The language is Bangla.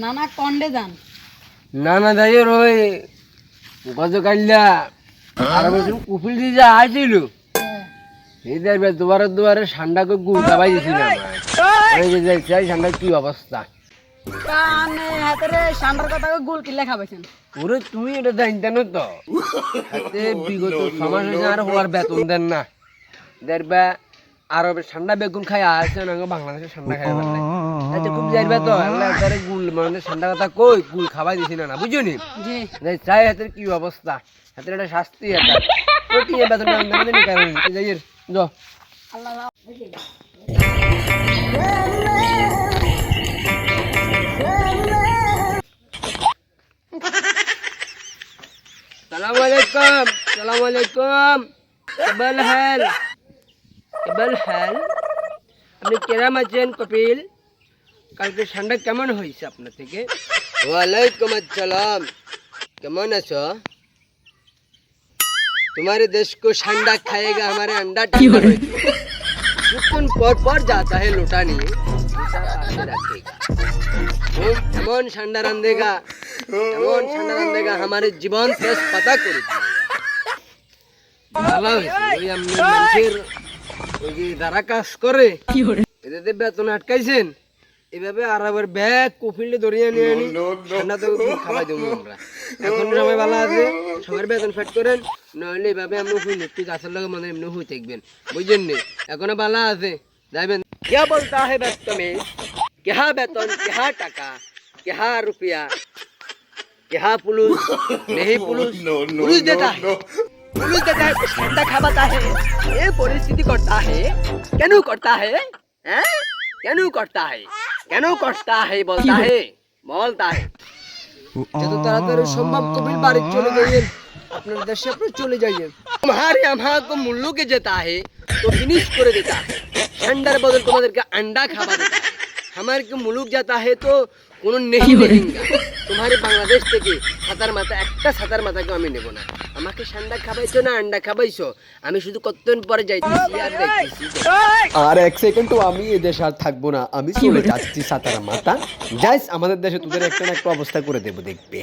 নানা কন্ডে যান। না না দাইয়ের ওই গতকাল্লা আর বছর কুপিল দিয়ে যা আসিল এই দেখবে দুবারে দুবারে ঠান্ডাকে গুল দাবাই যে যাই ঠান্ডার কি অবস্থা? কানে হাতেরে সান্ডার কথা গুল কিল্লে খাবেছেন ওরে তুমি এটা জানতে না তো হাতে বিগত সমাজ হয়েছে আর হওয়ার বেতন দেন না দেখবা আরও ঠান্ডা বেগুন খাই আসে না বাংলাদেশে ঠান্ডা খাই পারলে আচ্ছা খুব যাইবা তো একবারে গুল মানে ঠান্ডা কথা কই গুল দিছি না না বুঝছ নি যাই চাই হাতের কি অবস্থা হাতের একটা শাস্তি প্রতি বেতন দেন না দেন যাই যাও আল্লাহ সালাম আলাইকুম সালাম আলাইকুম কেবল হাল কেবল হাল আপনি কেরাম আছেন কপিল কালকে ঠান্ডা কেমন হয়েছে আপনার থেকে ওয়ালাইকুম আসসালাম কেমন আছো तुम्हारे देश को ठंडा खाएगा हमारे अंडा ठंडा কিছুক্ষণ পর পর যাতা है লোটা নিয়ে হিসাব আপনি रखेगा हम এমন ঠান্ডা রান্ধেগা এমন ঠান্ডা রান্ধেগা हमारे জীবন শেষ পাতা করে দিয়েগা। ভালো হয়েছে ওই আপনি মানুষের ওই যে যারা কাজ করে এদের বেতন আটকাইছেন এভাবে আর আবার ব্যাগ কফিলটা ধরিয়ে নিয়ে আনি ঠান্ডা তো খাওয়াই দেবো আমরা এখন সময় ভালো আছে সবার বেতন ফেট করেন নইলে এভাবে আপনি হুই একটু গাছের লগে মনে হয় এমনি হুই থাকবেন বুঝছেন নি এখনো ভালো আছে যাইবেন क्या बोलता है बदतमीज क्या বেতন क्या টাকা क्या रुपया क्या पुलिस नहीं पुलिस पुलिस देता है पुलिस देता है तो ठंडा खावाता है ये परिस्थिति करता है क्यों करता है हैं क्यों करता है क्यों करता है बोलता है बोलता है যত তাড়াতাড়ি সম্ভব কপিল বাড়ি চলে যাইয়েন আপনার দেশে আপনি চলে যাইয়েন हमारे यहाँ को मुल्लू के जेता है तो फिनिश করে देता है ठंडार बदल তোমাদেরকে अंडा খাওয়া देता है हमारे को मुलुक जाता है तो কোনো নেই रहेगा তোমার বাংলাদেশ থেকে সাতার মাথা একটা সাতার মাথাকে আমি নেব না আমাকে ঠান্ডা খাবাইছো না আন্ডা খাবাইছো আমি শুধু কতদিন পরে যাইতেছি আর দেখতেছি আর এক সেকেন্ডও আমি এ দেশে আর থাকবো না আমি চলে যাচ্ছি সাতারা মাতা যাইস আমাদের দেশে তোদের একটা না একটা অবস্থা করে দেবো দেখবে